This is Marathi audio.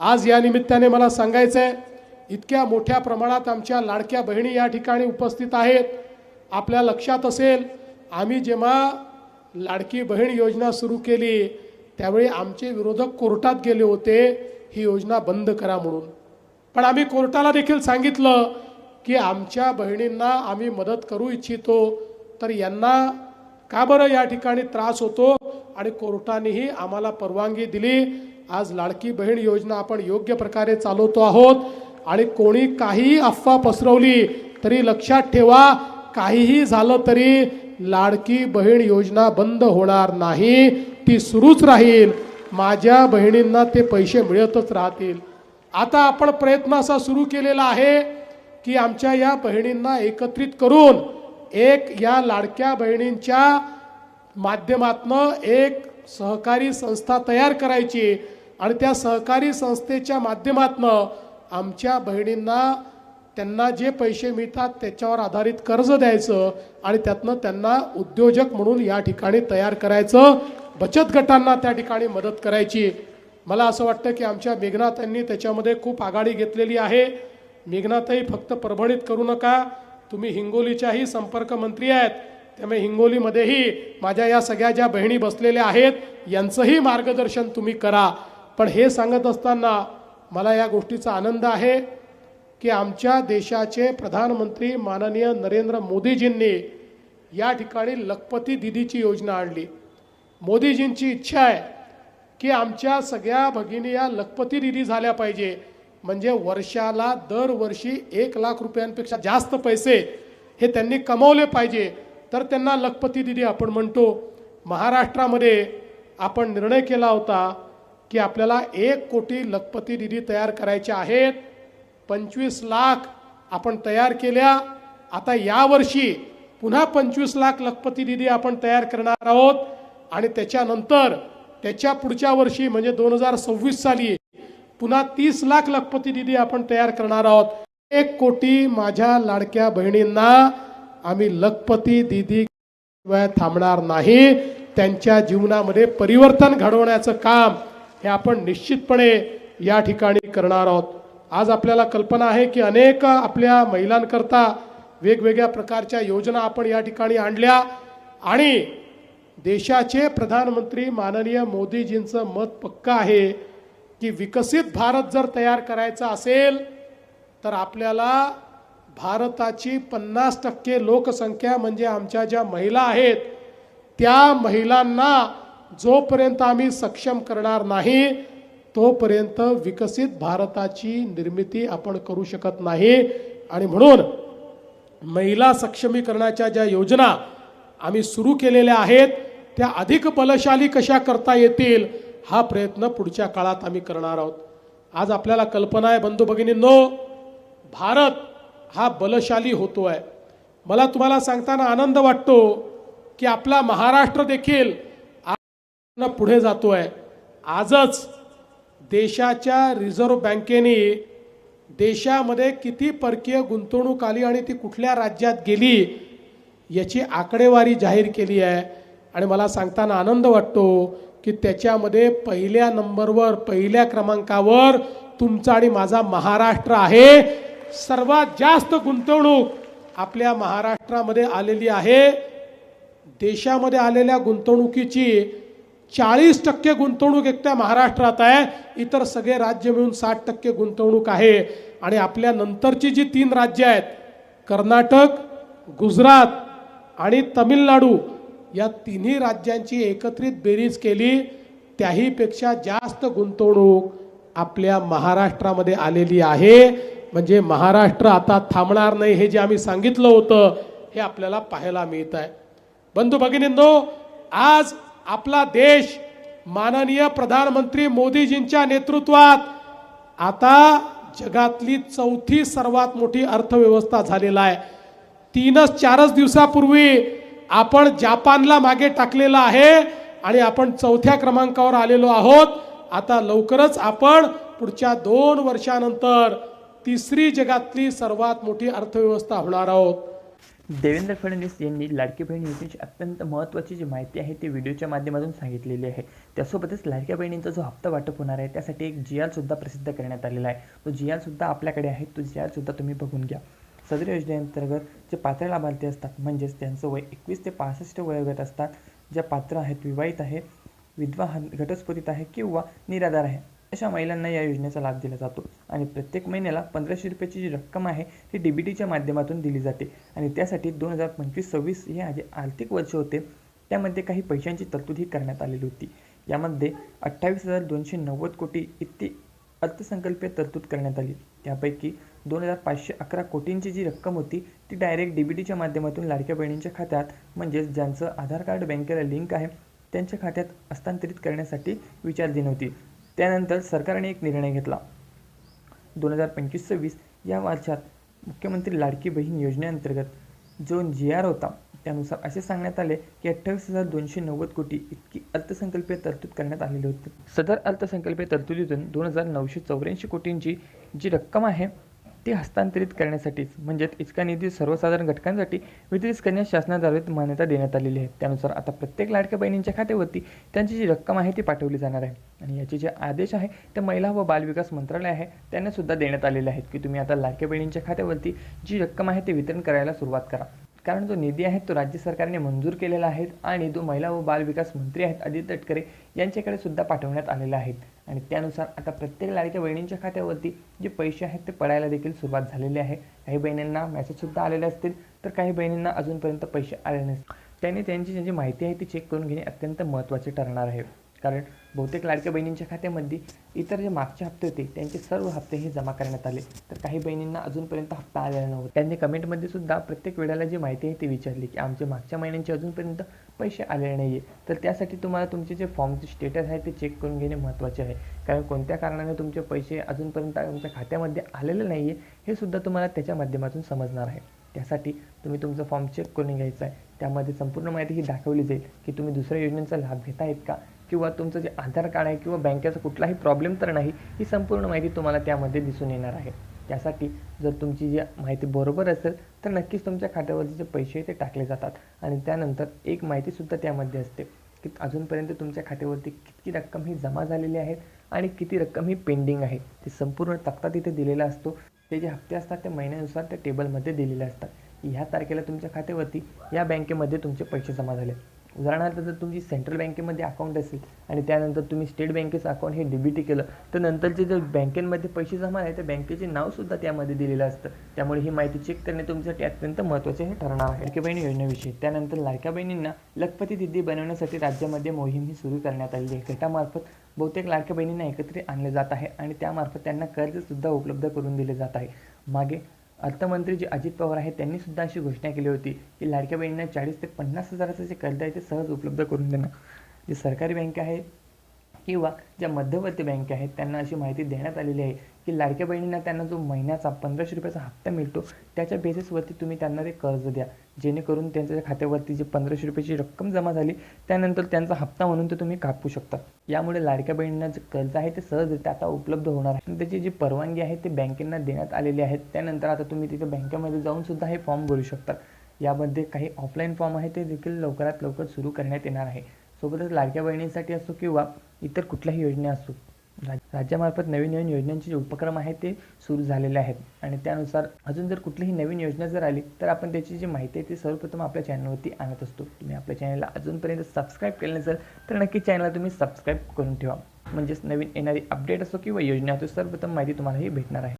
आज या निमित्ताने मला सांगायचं आहे इतक्या मोठ्या प्रमाणात आमच्या लाडक्या बहिणी या ठिकाणी उपस्थित आहेत. आपल्या लक्षात असेल आम्ही जेव्हा लाडकी बहीण योजना सुरू केली त्यावेळी आमचे विरोधक कोर्टात गेले होते ही योजना बंद करा म्हणून. पण आम्ही कोर्टाला देखील सांगितलं की आमच्या बहिणींना आम्ही मदत करू इच्छितो तर यांना का बरं या ठिकाणी त्रास होतो? आणि कोर्टानेही आम्हाला परवानगी दिली आज लाडकी बहीण योजना आपण योग्य प्रकारे चालवतो आहोत. आणि कोणी काही अफवा पसरवली तरी लक्षात ठेवा काहीही झालं तरी लाडकी बहीण योजना बंद होणार नाही. ती सुरूच राहील. माझ्या बहिणींना ते पैसे मिळतच राहतील. आता आपण प्रयत्न असा सुरू केलेला आहे की आमच्या या बहिणींना एकत्रित करून एक या लाडक्या बहिणींच्या माध्यमातनं एक सहकारी संस्था तयार करायची. आणि त्या सहकारी संस्थेच्या माध्यमातनं आमच्या बहिणींना त्यांना जे पैसे मिळतात त्याच्यावर आधारित कर्ज द्यायचं आणि त्यातनं त्यांना उद्योजक म्हणून या ठिकाणी तयार करायचं. बचत गटांना त्या ठिकाणी मदत करायची. मला असं वाटतं की आमच्या मेघनाथांनी त्याच्यामध्ये खूप आघाडी घेतलेली आहे. मेघनाथही फक्त परभणीत करू नका. तुम्ही हिंगोलीच्याही संपर्क मंत्री आहेत. त्यामुळे हिंगोलीमध्येही माझ्या या सगळ्या ज्या बहिणी बसलेल्या आहेत यांचंही मार्गदर्शन तुम्ही करा. पण हे सांगत असताना मला या गोष्टीचा आनंद आहे की आमच्या देशाचे प्रधानमंत्री माननीय नरेंद्र मोदीजींनी या ठिकाणी लखपती दिदीची योजना आणली. मोदीजींची इच्छा आहे की आमच्या सगळ्या भगिनी या लखपती दिदी झाल्या पाहिजे. म्हणजे वर्षाला दरवर्षी एक लाख रुपयांपेक्षा जास्त पैसे हे त्यांनी कमवले पाहिजे. तर त्यांना लखपती दिदी आपण म्हणतो. महाराष्ट्रामध्ये आपण निर्णय केला होता की आपल्याला एक कोटी लखपती दिदी तयार करायच्या आहेत. पंचवीस लाख आपण तयार केल्या. आता यावर्षी पुन्हा पंचवीस लाख लखपती दिदी आपण तयार करणार आहोत. आणि त्याच्यानंतर त्याच्या पुढच्या वर्षी म्हणजे दोन हजार सव्वीस साली पुन्हा तीस लाख लखपती दिदी आपण तयार करणार आहोत. एक कोटी माझ्या लाडक्या बहिणींना आम्ही लखपती दिदी थांबणार नाही. त्यांच्या जीवनामध्ये परिवर्तन घडवण्याचं काम हे आपण निश्चितपणे या ठिकाणी करणार आहोत. आज आपल्याला कल्पना आहे की अनेक आपल्या महिलांकरता वेगवेगळ्या प्रकारच्या योजना आपण या ठिकाणी आणल्या आणि देशाचे प्रधानमंत्री माननीय मोदीजींचं मत पक्का आहे की विकसित भारत जर तयार करायचा असेल तर आपल्याला भारताची पन्नास टक्के लोकसंख्या म्हणजे आमच्या ज्या महिला आहेत त्या महिलांना जोपर्यंत आम्ही सक्षम करणार नाही तोपर्यंत विकसित भारताची निर्मिती आपण करू शकत नाही. आणि म्हणून महिला सक्षमीकरणाच्या ज्या योजना आम्ही सुरू केलेल्या आहेत त्या अधिक बलशाली कशा करता येतील हा प्रयत्न पुढच्या काळात आम्ही करणार आहोत. आज आपल्याला कल्पना आहे बंधू भगिनींनो भारत हा बलशाली होतो आहे मला तुम्हाला सांगताना आनंद वाटतो की आपला महाराष्ट्र देखील पुढे जातो आहे आजच देशाच्या रिझर्व्ह बँकेने देशामध्ये किती परकीय गुंतवणूक आली आणि ती कुठल्या राज्यात गेली याची आकडेवारी जाहीर केली आहे. आणि मला सांगताना आनंद वाटतो की त्याच्यामध्ये पहिल्या नंबरवर पहिल्या क्रमांकावर तुमचा आणि माझा महाराष्ट्र आहे. सर्वात जास्त गुंतवणूक आपल्या महाराष्ट्रामध्ये आलेली आहे. देशामध्ये आलेल्या गुंतवणुकीची चाळीस टक्के गुंतवणूक एकट्या महाराष्ट्रात आहे. इतर सगळे राज्य मिळून साठ टक्के गुंतवणूक आहे. आणि आपल्या नंतरची जी तीन राज्य आहेत कर्नाटक गुजरात आणि तमिळनाडू या तिन्ही राज्यांची एकत्रित बेरीज केली त्याहीपेक्षा जास्त गुंतवणूक आपल्या महाराष्ट्रामध्ये आलेली आहे. म्हणजे महाराष्ट्र आता थांबणार नाही हे जे आम्ही सांगितलं होतं हे आपल्याला पाहायला मिळत आहे बंधू भगिनींनो आज आपला देश माननीय प्रधानमंत्री मोदीजींच्या नेतृत्वात आता जगातली चौथी सर्वात मोठी अर्थव्यवस्था झालेला आहे. तीनच चारच दिवसापूर्वी आपण जापानला मागे टाकलेलं आहे आणि आपण चौथ्या क्रमांकावर आलेलो आहोत. आता लवकरच आपण पुढच्या दोन वर्षानंतर तिसरी जगातली सर्वात मोठी अर्थव्यवस्था होणार आहोत. देवेंद्र फडणवीस यांनी लाडकी बहीण योजनेची अत्यंत महत्त्वाची जी माहिती आहे ती व्हिडिओच्या माध्यमातून सांगितलेली आहे. त्यासोबतच लाडक्या बहिणींचा जो हप्ता वाटप होणार आहे त्यासाठी एक जी आरसुद्धा प्रसिद्ध करण्यात आलेला आहे. तो जी आरसुद्धा आपल्याकडे आहे तो जी आरसुद्धा तुम्ही बघून घ्या. सदर योजनेअंतर्गत जे पात्र लाभार्थी असतात म्हणजेच त्यांचं वय एकवीस ते पासष्ट वयोगट असतात ज्या पात्र आहेत विवाहित आहे विधवा घटस्फोटित आहे किंवा निराधार आहे अशा महिलांना या योजनेचा लाभ दिला जातो. आणि प्रत्येक महिन्याला पंधराशे रुपयाची जी रक्कम आहे ती डी बी टीच्या माध्यमातून दिली जाते. आणि त्यासाठी दोन हजार पंचवीस सव्वीस हे जे आर्थिक वर्ष होते त्यामध्ये काही पैशांची तरतूदही करण्यात आलेली होती. यामध्ये अठ्ठावीस हजार दोनशे नव्वद कोटी इतकी अर्थसंकल्पीय तरतूद करण्यात आली. त्यापैकी दोन हजार पाचशे अकरा कोटींची जी रक्कम होती ती डायरेक्ट डी बी टीच्या माध्यमातून लाडक्या बहिणींच्या खात्यात म्हणजेच ज्यांचं आधार कार्ड बँकेला लिंक आहे त्यांच्या खात्यात हस्तांतरित करण्यासाठी विचारधीन होती. त्यानंतर सरकारने एक निर्णय घेतला. दोन हजार पंचवीस सव्वीस या वर्षात मुख्यमंत्री लाडकी बहीण योजनेअंतर्गत जो जी आर होता त्यानुसार असे सांगण्यात आले की अठ्ठावीस हजार दोनशे नव्वद कोटी इतकी अर्थसंकल्पीय तरतूद करण्यात आलेली होती. सदर अर्थसंकल्पीय तरतुदीतून दोन हजार नऊशे चौऱ्याऐंशी कोटींची जी रक्कम आहे ती हस्तांतरित करण्यासाठीच म्हणजेच इतका निधी सर्वसाधारण घटकांसाठी वितरित करण्यास शासनाद्वारे मान्यता देण्यात आलेली आहे. त्यानुसार आता प्रत्येक लाडक्या बहिणींच्या खात्यावरती त्यांची जी रक्कम आहे ती पाठवली जाणार आहे. आणि याचे जे आदेश आहे ते महिला व बालविकास मंत्रालय आहे त्यांना सुद्धा देण्यात आलेले आहेत. की तुम्ही आता लाडक्या बहिणींच्या खात्यावरती जी रक्कम आहे ते वितरण करायला सुरुवात करा. कारण जो निधी आहे तो राज्य सरकारने मंजूर केलेला आहे आणि जो महिला व बालविकास मंत्री आहेत आदित्य तटकरे यांच्याकडे सुद्धा पाठवण्यात आलेला आहे आणि त्यानुसार आता प्रत्येक लाडक्या बहिणींच्या खात्यावरती जे पैसे आहेत ते पडायला देखील सुरुवात झालेली आहे. काही बहिणींना मेसेजसुद्धा आलेले असतील तर काही बहिणींना अजूनपर्यंत पैसे आले नसतील. त्याने त्यांची जी माहिती आहे ती चेक करून घेणे अत्यंत महत्त्वाचे ठरणार आहे. कारण बहुतेक लाडक्या बहिणींच्या खात्यामध्ये इतर जे मागचे हप्ते होते त्यांचे सर्व हप्ते हे जमा करण्यात आले. तर काही बहिणींना अजूनपर्यंत हप्ता आलेला नव्हता. त्यांनी कमेंटमध्ये सुद्धा प्रत्येक वेळेला जी माहिती आहे ती विचारली की आमचे मागच्या महिन्यांचे अजूनपर्यंत पैसे आलेले नाही आहे तर त्यासाठी तुम्हाला तुमचे जे फॉर्मचे स्टेटस आहे ते चेक करून घेणे महत्त्वाचे आहे. कारण कोणत्या कारणाने तुमचे पैसे अजूनपर्यंत तुमच्या खात्यामध्ये आलेले नाही आहे हे सुद्धा तुम्हाला त्याच्या माध्यमातून समजणार आहे. त्यासाठी तुम्ही तुमचं फॉर्म चेक करून घ्यायचा आहे. त्यामध्ये संपूर्ण माहिती ही दाखवली जाईल की तुम्ही दुसऱ्या योजनेचा लाभ घेत आहेत का? किंवा तुमचं जे आधार कार्ड आहे किंवा बँकेचा कुठलाही प्रॉब्लेम तर नाही ही संपूर्ण माहिती तुम्हाला त्यामध्ये दिसून येणार आहे. त्यासाठी जर तुमची जी माहिती बरोबर असेल तर नक्कीच तुमच्या खात्यावरचे जे पैसे ते टाकले जातात. आणि त्यानंतर एक माहितीसुद्धा त्यामध्ये असते की अजूनपर्यंत तुमच्या खात्यावरती किती रक्कम ही जमा झालेली आहे आणि किती रक्कम ही पेंडिंग आहे. ते संपूर्ण तक्ता तिथे दिलेला असतो. ते जे हप्ते असतात ते महिन्यानुसार त्या टेबलमध्ये दिलेले असतात. ह्या तारखेला तुमच्या खात्यावरती या बँकेमध्ये तुमचे पैसे जमा झाले. उदाहरणार्थ जर तुमची सेंट्रल बँकेमध्ये अकाउंट असेल आणि त्यानंतर तुम्ही स्टेट बँकेचं अकाउंट हे डीबीटी केलं तर नंतरचे जे बँकेमध्ये पैसे जमा आहे त्या बँकेचे नावसुद्धा त्यामध्ये दिलेलं असतं. त्यामुळे ही माहिती चेक करणे तुमच्यासाठी अत्यंत महत्त्वाचे हे ठरणार आहे. लाडक्या बहिणी योजनेविषयी. त्यानंतर लाडक्या बहिणींना लखपती दिदी बनवण्यासाठी राज्यामध्ये मोहीम ही सुरू करण्यात आलेली आहे. गटामार्फत बहुतेक लाडक्या बहिणींना एकत्रित आणले जात आहे आणि त्यामार्फत त्यांना कर्जसुद्धा उपलब्ध करून दिले जात आहे. मागे अर्थमंत्री जे अजित पवार आहेत त्यांनी सुद्धा अशी घोषणा केली होती की लाडक्या बहिणींना चाळीस ते पन्नास हजाराचं जे कर्ज आहे ते सहज उपलब्ध करून देणं. जे सरकारी बँक आहेत किंवा ज्या मध्यवर्ती बँक आहेत त्यांना अशी माहिती देण्यात आलेली आहे की लाडक्या बहिणींना त्यांना जो महिन्याचा पंधराशे रुपयाचा हप्ता मिळतो त्याच्या बेसिसवरती तुम्ही त्यांना ते कर्ज द्या. जेणेकरून त्यांच्या खात्यावरती जी पंधराशे रुपयाची रक्कम जमा झाली त्यानंतर त्यांचा हप्ता म्हणून ते तुम्ही कापू शकता. यामुळे लाडक्या बहिणींना जे कर्ज आहे ते सहजरित्या आता उपलब्ध होणार आहे. त्याची जी परवानगी आहे ते बँकेंना देण्यात आलेली आहे. त्यानंतर आता तुम्ही तिथे बँकेमध्ये जाऊन सुद्धा हे फॉर्म भरू शकता. यामध्ये काही ऑफलाईन फॉर्म आहे ते देखील लवकरात लवकर सुरू करण्यात येणार आहे. सोबतच लाडक्या बहिणींसाठी असो किंवा इतर कुठल्याही योजना असो राज राज्यामार्फत नवीन नवीन योजनांचे जे उपक्रम आहेत ते सुरू झालेले आहेत. आणि त्यानुसार अजून जर कुठलीही नवीन योजना जर आली तर आपण त्याची जी माहिती आहे ती सर्वप्रथम आपल्या चॅनलवरती आणत असतो. तुम्ही आपल्या चॅनलला अजूनपर्यंत सबस्क्राईब केलं नसेल तर नक्की चॅनलला तुम्ही सबस्क्राईब करून ठेवा. म्हणजेच नवीन येणारी अपडेट असो किंवा योजना असो सर्वप्रथम माहिती तुम्हालाही भेटणार आहे.